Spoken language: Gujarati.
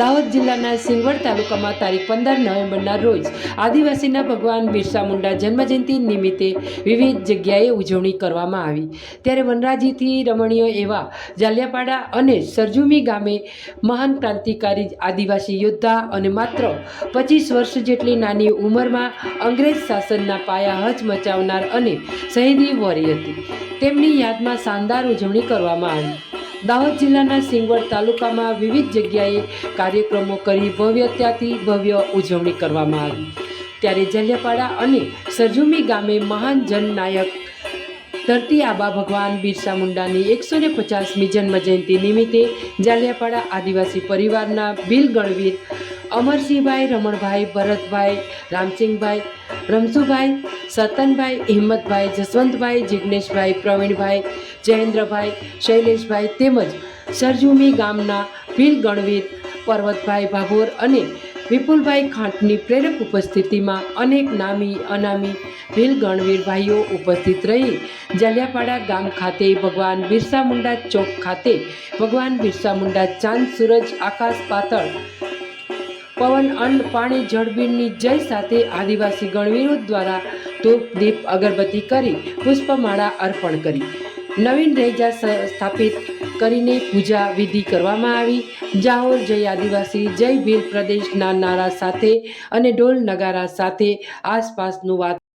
દાહોદ જિલ્લાના સિંગવડ તાલુકામાં તારીખ પંદર નવેમ્બરના રોજ આદિવાસીના ભગવાન બિરસા મુંડા જન્મજયંતિ નિમિત્તે વિવિધ જગ્યાએ ઉજવણી કરવામાં આવી. ત્યારે વનરાજીથી રમણીય એવા જાલિયાપાડા અને સરજુમી ગામે મહાન ક્રાંતિકારી આદિવાસી યોદ્ધા અને માત્ર પચીસ વર્ષ જેટલી નાની ઉંમરમાં અંગ્રેજ શાસનના પાયા હચ મચાવનાર અને શહીદી વોરી હતી. તેમની યાદમાં શાનદાર ઉજવણી કરવામાં આવી. દાહોદ જિલ્લાના સિંગવડ તાલુકામાં વિવિધ જગ્યાએ કાર્યક્રમો કરી ભવ્યતાથી ભવ્ય ઉજવણી કરવામાં આવી. ત્યારે જલિયાપાડા અને સરજુમી ગામે મહાન જનનાયક ધરતી આબા ભગવાન બિરસા મુંડાની એકસો ને પચાસમી જન્મજયંતિ નિમિત્તે જાલિયાપાડા આદિવાસી પરિવારના બિલ ગણવીર અમરસિંહભાઈ, રમણભાઈ, ભરતભાઈ, રામસિંહભાઈ, રમસુભાઈ સતનભાઈ, હિંમતભાઈ, જસવંતભાઈ જિજ્ઞેશભાઈ પ્રવીણભાઈ, જયેન્દ્રભાઈ, શૈલેષભાઈ તેમજ સરજુમી ગામના ભીલ ગણવીર, પર્વતભાઈ ભાભોર અને વિપુલભાઈ ખાંટની પ્રેરક ઉપસ્થિતિમાં અનેક નામી, અનામી ભીલ ગણવીર ભાઈઓ ઉપસ્થિત રહી. જલિયાપાડા ગામ ખાતે ભગવાન બિરસા મુંડા ચોક ખાતે ભગવાન બિરસા મુંડા ચાંદ સૂરજ આકાશ પાતળ પવન, અન્ન, પાણી, જળબીરની જય સાથે આદિવાસી ગણવીરો દ્વારા દીપ અગરબત્તી કરી, પુષ્પમાળા અર્પણ કરી. નવીન રેજા સ્થાપિત કરીને પૂજા વિધિ કરવામાં આવી. જાહોર જય આદિવાસી, જય ભીલ પ્રદેશના નારા સાથે અને ઢોલ નગારા સાથે આસપાસનું વાત